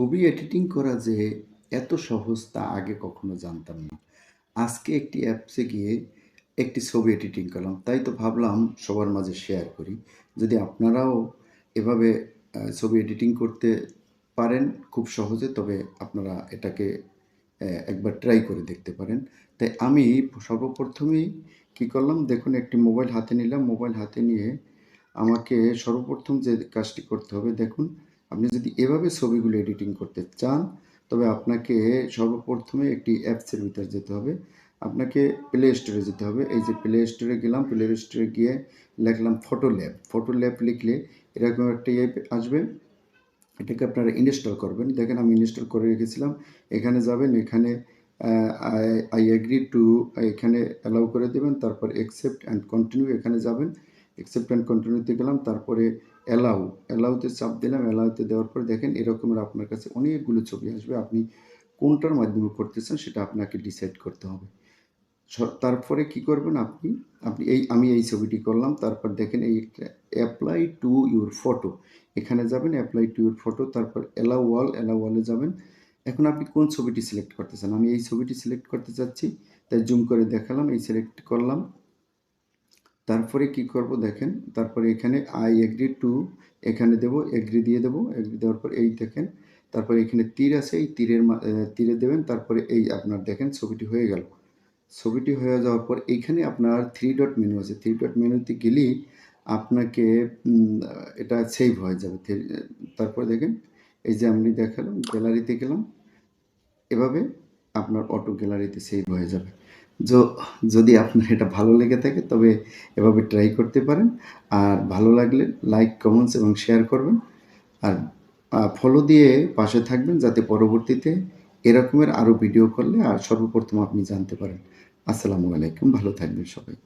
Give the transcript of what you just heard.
ছবি এডিটিং করা যে এত সহজ তা আগে কখনো জানতাম না। আজকে একটি অ্যাপসে গিয়ে একটি ছবি এডিটিং করলাম। তাই তো ভাবলাম সবার মাঝে শেয়ার করি। যদি আপনারাও এভাবে ছবি এডিটিং করতে পারেন খুব সহজে তবে আপনারা এটাকে একবার ট্রাই করে দেখতে পারেন। তাই আমি সর্বপ্রথমেই কি করলাম দেখুন একটি মোবাইল হাতে নিলাম। মোবাইল হাতে নিয়ে আমাকে সর্বপ্রথম যে কাজটি করতে হবে দেখুন, আপনি যদি এভাবে ছবিগুলো এডিটিং করতে চান, তবে আপনাকে সর্বপ্রথমে একটি অ্যাপসের ভিতরে যেতে হবে। আপনাকে প্লে স্টোরে যেতে হবে। এই যে প্লে স্টোরে গেলাম, প্লে স্টোরে গিয়ে লিখলাম ফটো ল্যাব। ফটো ল্যাব লিখলে এরকম একটা অ্যাপ আসবে। এটাকে আপনারা ইনস্টল করবেন। দেখেন আমি ইনস্টল করে রেখেছিলাম। এখানে যাবেন, এখানে আই এগ্রি টু এখানে অ্যালাউ করে দেবেন তারপর অ্যাকসেপ্ট অ্যান্ড কন্টিনিউ এখানে যাবেন। অ্যাকসেপ্ট অ্যান্ড কন্টিনিউতে গেলাম। তারপরে অ্যালাউ, অ্যালাউতে চাপ দিলাম। অ্যালাউতে দেওয়ার পরে দেখেন এরকমের আপনার কাছে অনেকগুলো ছবি আসবে। আপনি কোনটার মাধ্যমে করতেছেন সেটা আপনাকে ডিসাইড করতে হবে। তারপরে কি করবেন আপনি, আপনি এই আমি এই ছবিটি করলাম। তারপর দেখেন এই অ্যাপ্লাই টু ইউর ফটো এখানে যাবেন অ্যাপ্লাই টু ইউর ফটো তারপর অ্যালাউ অল, অ্যালাউ ওয়ালে যাবেন। এখন আপনি কোন ছবিটি সিলেক্ট করতে চান? আমি এই ছবিটি সিলেক্ট করতে চাচ্ছি। তাই জুম করে দেখালাম। এই সিলেক্ট করলাম। তারপরে কি করব দেখেন, তারপরে এখানে আই এগ্রি টু এখানে দেব, এগ্রি দিয়ে দেব। এগ্রি দেওয়ার পর এই দেখেন, তারপরে এখানে তীর আছে এই তীরের তীরে দেবেন। তারপরে এই আপনার দেখেন ছবিটি হয়ে গেল। ছবিটি হয়ে যাওয়ার পর এইখানে আপনার থ্রি ডট মেনু আছে। থ্রি ডট মেনুতে গেলেই আপনাকে এটা সেভ হয়ে যাবে। তারপরে দেখেন এই যে আমি দেখালাম গ্যালারিতে গেলাম। এভাবে আপনার অটো গ্যালারিতে সেভ হয়ে যাবে। যদি আপনার এটা ভালো লেগে থাকে তবে এভাবে ট্রাই করতে পারেন। আর ভালো লাগলে লাইক, কমেন্টস এবং শেয়ার করবেন। আর ফলো দিয়ে পাশে থাকবেন যাতে পরবর্তীতে এরকমের আরও ভিডিও করলে আর সর্বপ্রথম আপনি জানতে পারেন। আসসালামু আলাইকুম। ভালো থাকবেন সবাই।